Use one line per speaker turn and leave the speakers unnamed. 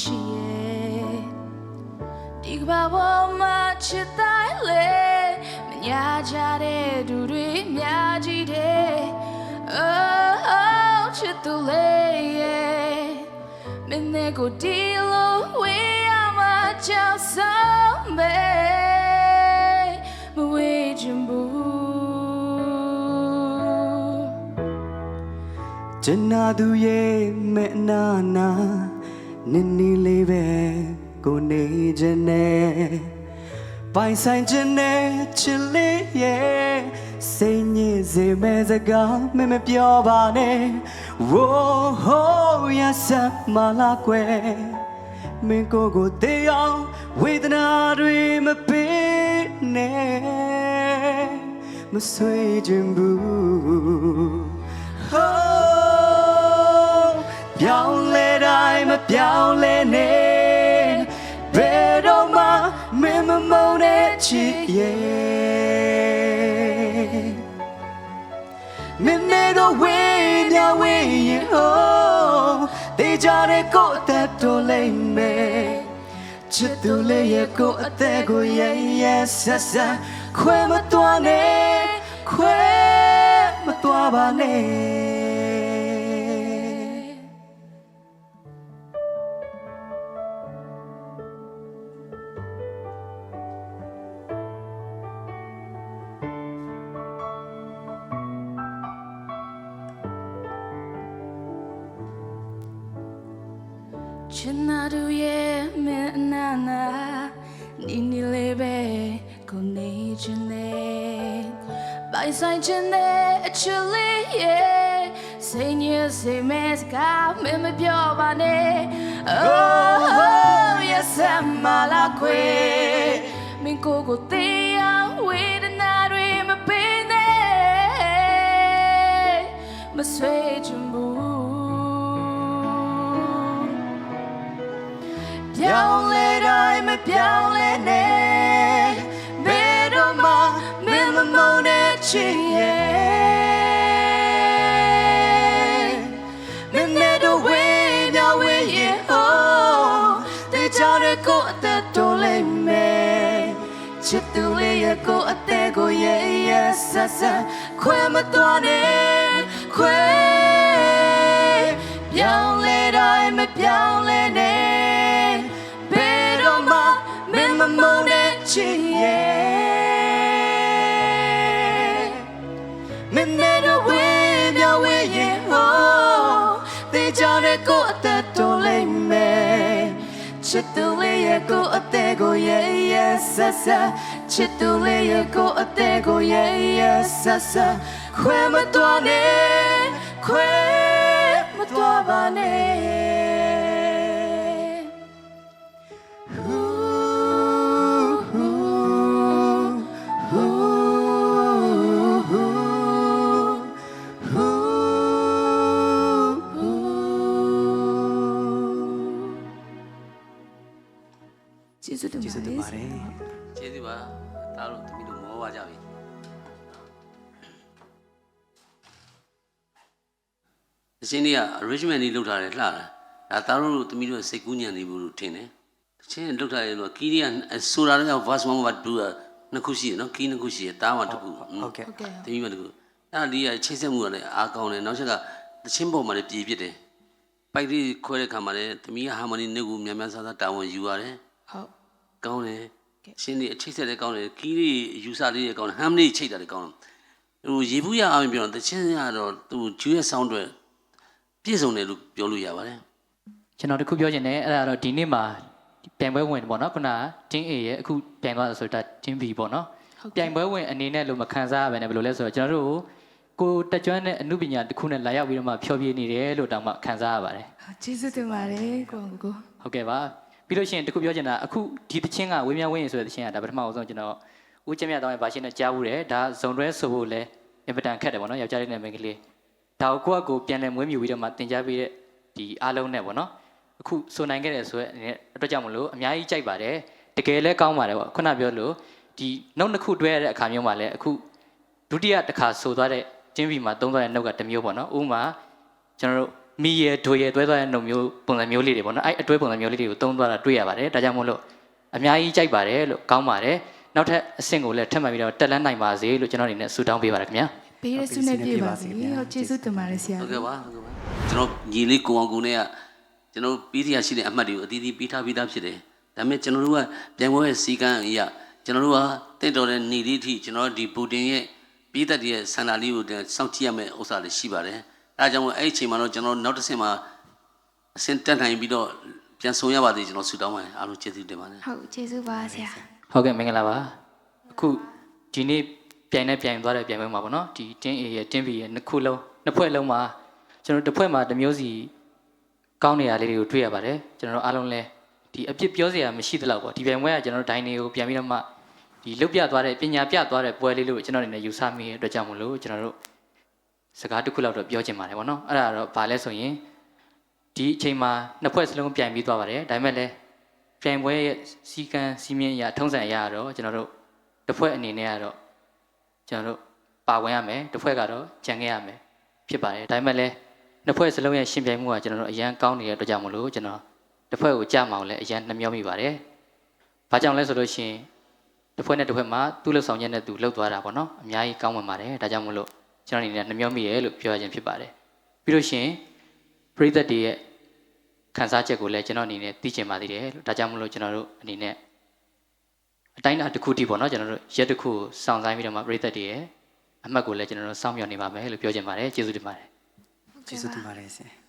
ချစ်ရဲ့ဒီကဘာပေါ်မှာချစ်တိုင်းလေမညာကြတဲ့သူတွေများကြီးတယ် Oh oh ချစ်သူလေးရဲ့မင်းနဲ့ကိုဒီလိုဝေးရမှာကြောက်ဆုံးပဲမဝေးချင်ဘူး
ကျန်နာသူရဲ့မဲ့အနာနာ နင်းနေလေးပဲကိုနေခြင်းနဲ့ပိုင်ဆိုင်ခြင်းနဲ့ချစ်လေးရဲ့စိတ်ညစ်စေမဲ့စကားမမပြောပါနဲ့ဝိုးဟိုးရစမလာကွယ်မင်းကိုယ်ကိုတေးအောင်ဝေဒနာတွေမပေးနဲ့မဆွေးခြင်းဘူး Oh, ပြောင်းလဲနဲ့ဘယ်တော့မှမင်းမမုန်းတဲ့ချစ်ရဲ့မင်းနဲ့တော့ဝေးမြဝေးရင် oh တေးကြတဲ့ကိုယ်အသက်တော်လိမ့်မယ်ချစ်သူလေးရဲ့ကိုယ်အသက်ကိုရဲ့ရဲ့ဆက်ဆက်ခွဲမသွားနဲ့ခွဲမသွားပါနဲ့
ချင်နာသူရဲ့မင်းအနာနာနီနီလေးပဲကိုနေချင်တယ်ပိုင်ဆိုင်ချင်တဲ့အချစ်လေးရဲ့စိတ်ညစ်စိတ်မဲစကားမင်းမပြောပါနဲ့ Oh oh yes I'm la que မင်းကိုကိုတရားဝေဒနာတွေမပေးနဲ့မဆွေးချင် ပြောင်းလဲတိုင်းမပြောင်းလဲနဲ့ဘယ်တော့မှမင်းမမုန်းတဲ့ချစ်ရဲ့မင်းနဲ့တော့ဝေးမြဝေးရဲ့ oh တေချာတဲ့ကိုအသက်တော်လိမ့်မယ်ချစ်သူလေးရဲ့ကိုအသက်ကိုရဲ့ရဲ့ဆက်ဆက်ခွဲမသွားနဲ့ခွဲပြောင်းလဲတိုင်းမပြောင်းလဲ န်းတဲ့ချစ်ရဲ့မင်းနဲ့တော့ဝေးမြဝေးရင်ဟောတေးကြတဲ့ကိုအသက်တော်လိမ့်မယ်ချစ်သူလေးရဲ့ကိုအသက်ကိုရဲ့ရဲ့ဆက်ဆက်ချစ်သူလေးရဲ့ကိုအသက်ကိုရဲ့ရဲ့ဆက်ဆက်ခွဲမတော်နဲ့ခွဲမတော်ပါနဲ့ ကျေးဇူးတင်
ကျေးဇူးတင်
ပါ
ပါ
တ
တယ်ယ်
ကျေးဇူးပါတားလို့တမီးတို့မောပါကြပြီအရှင်ကြီးက arrangement လေးလုပ်ထားတယ်လှတာဒါတားလို့တမီးတို့စိတ်ကူးညံနေဘူးလို့ထင်တယ်တချင်းလုပ်ထားတယ်လို့ကီးရီကဆိုတာလည်း verse 1 verse 2ကနှစ်ခုရှိတယ်နော်ကီးနှစ်ခုရှိတယ်တားမှတစ်ခု
ဟုတ်ကဲ့
ဟုတ်ကဲ့
တမီးမှတစ်ခုအဲ့ဒါဒီကချိတ်ဆက်မှုကလည်းအားကောင်းတယ်နောက်ချက်ကတချင်းပေါ်မှာလည်းပြည်ပြစ်တယ် ပိုက်လေးခွဲတဲ့ခါမှာလည်းတမီးက harmony နဲ့ကိုများများဆဆတာဝန်ယူရတယ်
ဟုတ်
ကောင်းတယ်ရှင်းနေအချိတ်ဆက်လည်းကောင်းတယ်ကီးလေးယူဆလေးလည်းကောင်းတယ်ဟမ်လေးချိတ်တာလည်းကောင်းတယ်ဟိုရေဘူးရအောင်ပြောတော့တချင်းရတော့သူဂျူရဲ့ဆောင်းတွေပြည့်စုံတယ်လို့ပြောလို့ရပါတယ်
ကျွန်တော်တခုပြောချင်တယ်အဲ့ဒါတော့ဒီနေ့မှာပြိုင်ပွဲဝင်ပေါ့နော်ခုနကတင်း A ရဲ့အခုပြိုင်သွားတာဆိုတာတင်း B ပေါ့နော်
ဟုတ်
ပြို
ကဲ့
င်ပွဲဝင်အနေနဲ့လို့မခံစားရဘဲနဲ့ဘယ်လိုလဲဆိုတော့ကျွန်တော်တို့ကိုတက်ကျွမ်းတဲ့အမှုပညာတစ်ခုနဲ့လာရောက်ပြီးတော့မှဖျော်ဖြေနေတယ်လို့တောင်မှခံစားရပါတယ်
ကျေးဇူးတင်ပါတယ်ကိုကိုကို
ဟုတ်ကဲ့ပါ ပြီးလို့ရှိရင်တခုပြောချင်တာအခုဒီတချင်းကဝင်းမြဝင်းရင်ဆိုတဲ့တချင်းကဒါပထမအောင်ဆုံးကျွန်တော်ဦးကျမြတ်တောင်းရဲ့ဗာရှင်းနဲ့ကြားဘူးတယ်ဒါဇုံတွဲဆိုဖို့လဲအင်ပတန်ခက်တယ်ပေါ့နော်ယောက်ျားလေးနဲ့မိန်းကလေးဒါကိုကိုယ့်အကိုပြန်လဲမွေးမြူပြီးတော့မှတင် जा ပေးတဲ့ဒီအားလုံးနဲ့ပေါ့နော်အခုဆိုနိုင်ခဲ့တယ်ဆိုတဲ့အနေနဲ့အတွက်ကြောင့်မလို့အများကြီးကြိုက်ပါတယ်တကယ်လဲကောင်းပါတယ်ပေါ့ခုနပြောလို့ဒီနှုတ်နှစ်ခုတွဲရတဲ့အခါမျိုးမှာလဲအခုဒုတိယတစ်ခါဆိုသွားတဲ့ကျင်းပြီမှာသုံးသွားတဲ့နှုတ်ကတစ်မျိုးပေါ့နော်ဥပမာကျွန်တော်တို့ မီရဲ့ဒိုရဲ့တွဲသွားတဲ့နှုတ်မျိုးပုံစံမျိုးလေးတွေပေါ့နော်အဲ့အတွဲပုံစံမျိုးလေးတွေကိုသုံးသွားတာတွေ့ရပါတယ်ဒါကြောင့်မို့လို့အများကြီးကြိုက်ပါတယ်လို့ကောင်းပါတယ်နောက်ထပ်အဆင့်ကိုလည်းထပ်မှတ်ပြီးတော့တက်လန်းနိုင်ပါစေလို့ကျွန်တော်အနေနဲ့ဆုတောင်းပေးပါတယ်ခင်ဗျာ
ဘေးရဆုနဲ့ပြည့်ပါစေဟုတ်ကျေးဇူးတင်ပါတယ်ဆရာ
ဟုတ်ကဲ့ပါဟုတ်ကဲ့ပါကျွန်တော်ညီလေးကိုအောင်ကိုနဲ့ကကျွန်တော်ပြီးတရားရှိတဲ့အမှတ်တွေကိုအသီးသီးပြီးထားပြီးသားဖြစ်တယ်ဒါပေမဲ့ကျွန်တော်တို့ကပြန်ပွဲရဲ့စီကံအရာကျွန်တော်တို့ကတင့်တော်တဲ့ညီလေးအထိကျွန်တော်တို့ဒီဘူတင်ရဲ့ပြီးသက်ရဲ့ဆန္ဒလေးကိုစောင့်ကြည့်ရမယ့်ဥစ္စာတွေရှိပါတယ် အဲဒါကြောင့်မို့အဲ့ဒီအချိန်မှာတော့ကျွန်တော်နောက်တစ်ဆင့်မှာအဆင့်တက်နိုင်ပြီးတော့ပြန်ဆောင်ရပါသေးကျွန်တော်ဆူတောင်းပါတယ်အားလုံးကျေးဇူးတင်ပါတယ်
ဟုတ်ကျေးဇူးပါဆရာ
ဟုတ်ကဲ့မင်္ဂလာပါအခုဒီနေ့ပြိုင်နဲ့ပြိုင်သွားတဲ့ပြိုင်ပွဲမှာပေါ့နော်ဒီတင်း A ရဲ့တင်း B ရဲ့နှစ်ခုလုံးနှစ်ဖွဲ့လုံးမှာကျွန်တော်တစ်ဖွဲ့မှာတစ်မျိုးစီကောင်းနေရလေးတွေကိုတွေ့ရပါတယ်ကျွန်တော်တို့အားလုံးလဲဒီအပြစ်ပြောစရာမရှိသလောက်ပေါ့ဒီပြိုင်ပွဲကကျွန်တော်တို့ဒိုင်းတွေကိုပြန်ပြီးတော့မှဒီလုတ်ပြသွားတဲ့ပညာပြသွားတဲ့ပွဲလေးလို့ကျွန်တော်အနေနဲ့ယူဆမိတဲ့အတွက်ကြောင့်မလို့ကျွန်တော်တို့ စကားတစ်ခုလောက်တော့ပြောချင်ပါတယ်ပေါ့နော်အဲ့ဒါတော့ဘာလဲဆိုရင်ဒီအချိန်မှာနှစ်ဖွဲ့စလုံးပြိုင်ပြီးသွားပါတယ်ဒါပေမဲ့လည်းပြိုင်ပွဲရဲ့စီကံစီမင်းအရာထုံးစံအရာတော့ကျွန်တော်တို့တစ်ဖွဲ့အနေနဲ့ကတော့ကျွန်တော်တို့ပါဝင်ရမယ်တစ်ဖွဲ့ကတော့ကြံခဲ့ရမယ်ဖြစ်ပါတယ်ဒါပေမဲ့လည်းနှစ်ဖွဲ့စလုံးရဲ့ရှင်ပြိုင်မှုကကျွန်တော်တို့အရန်ကောင်းနေတဲ့အတွက်ကြောင့်မလို့ကျွန်တော်တစ်ဖွဲ့ကိုကြမအောင်လဲအရန်နှမျောမိပါတယ်ဘာကြောင့်လဲဆိုလို့ရှိရင်တစ်ဖွဲ့နဲ့တစ်ဖွဲ့မှာသူ့လှုပ်ဆောင်ချက်နဲ့သူလှုပ်သွားတာပေါ့နော်အများကြီးကောင်းဝင်ပါတယ်ဒါကြောင့်မလို့ ကျွန်တော်အနေနဲ့နှမျောမိတယ်လို့ပြောရခြင်းဖြစ်ပါတယ်ပြီးလို့ရှိရင်ပရိသတ်တွေရဲ့ခန်းစားချက်ကိုလည်းကျွန်တော်အနေနဲ့သိချင်ပါသေးတယ်လို့ဒါကြောင့်မလို့ကျွန်တော်တို့အနေနဲ့အတိုင်းအတာတစ်ခုတည်းပေါ့နော်ကျွန်တော်တို့ရက်တစ်ခုကိုစောင့်ဆိုင်ပြီးတော့မှပြည်သက်တည်းရဲ့အမှတ်ကိုလည်းကျွန်တော်တို့စောင့်မျှော်နေပါမယ်လို့ပြောချင်ပါတယ်ကျေးဇူးတင်ပါတယ်
ကျေးဇူးတင်ပါတယ်ဆရာ